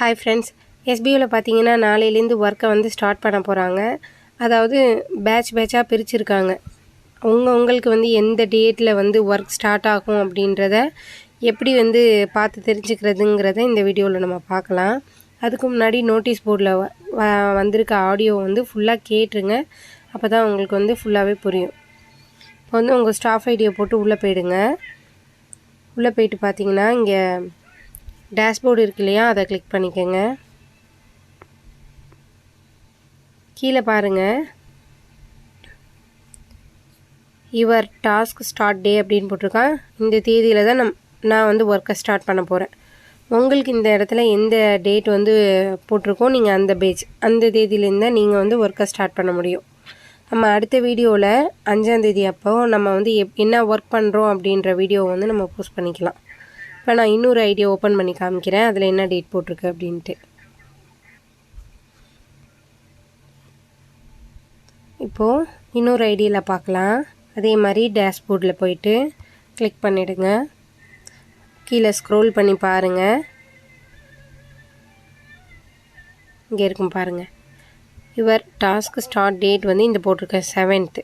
Hi friends எஸ்பியூவில் பார்த்தீங்கன்னா நாளையிலேருந்து ஒர்க்கை வந்து ஸ்டார்ட் பண்ண போகிறாங்க அதாவது பேட்ச் பேட்சாக பிரிச்சுருக்காங்க. உங்கள் உங்களுக்கு வந்து எந்த டேட்டில் வந்து ஒர்க் ஸ்டார்ட் ஆகும் அப்படின்றத எப்படி வந்து பார்த்து தெரிஞ்சுக்கிறதுங்கிறத இந்த வீடியோவில் நம்ம பார்க்கலாம். அதுக்கு முன்னாடி நோட்டீஸ் போர்டில் வ வந்திருக்க ஆடியோ வந்து ஃபுல்லாக கேட்டுருங்க. அப்போ தான் உங்களுக்கு வந்து ஃபுல்லாகவே புரியும். இப்போ வந்து உங்கள் ஸ்டாஃப் ஐடியை போட்டு உள்ளே போயிடுங்க. உள்ளே போயிட்டு பார்த்தீங்கன்னா இங்கே டேஷ்போர்டு இருக்கு இல்லையா? அதை கிளிக் பண்ணிக்கோங்க. கீழே பாருங்கள் யுவர் டாஸ்க் ஸ்டார்ட் டே அப்படின்னு போட்டிருக்கான். இந்த தேதியில் தான் நம் நான் வந்து ஒர்க்கை ஸ்டார்ட் பண்ண போகிறேன் உங்களுக்கு இந்த இடத்துல எந்த டேட் வந்து போட்டிருக்கோ நீங்கள் அந்த பேஜ் அந்த தேதியிலேருந்து தான் நீங்கள் வந்து ஒர்க்கை ஸ்டார்ட் பண்ண முடியும். நம்ம அடுத்த வீடியோவில் அஞ்சாந்தேதி அப்போ நம்ம வந்து எப் என்ன ஒர்க் பண்ணுறோம் அப்படின்ற வீடியோ வந்து நம்ம போஸ்ட் பண்ணிக்கலாம். இப்போ நான் இன்னொரு ஐடியா ஓப்பன் பண்ணி காமிக்கிறேன். அதில் என்ன டேட் போட்டிருக்கு அப்படின்ட்டு. இப்போது இன்னொரு ஐடியில் பார்க்கலாம். அதே மாதிரி டேஷ்போர்டில் போயிட்டு கிளிக் பண்ணிவிடுங்க கீழே ஸ்க்ரோல் பண்ணி பாருங்கள் இங்கே இருக்கும் பாருங்கள் யுவர் டாஸ்க் ஸ்டார்ட் டேட் வந்து இந்த போட்டிருக்க செவன்த்து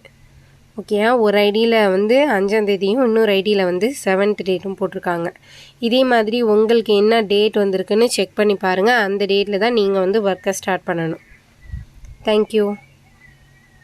ஓகேயா ஒரு ஐடியில் வந்து அஞ்சாந்தேதியும் இன்னொரு ஐடியில் வந்து செவன்த் டேட்டும் போட்டிருக்காங்க. இதே மாதிரி உங்களுக்கு என்ன டேட் வந்திருக்குன்னு செக் பண்ணி பாருங்கள் அந்த டேட்டில் தான் நீங்கள் வந்து ஒர்க்கை ஸ்டார்ட் பண்ணணும். தேங்க்யூ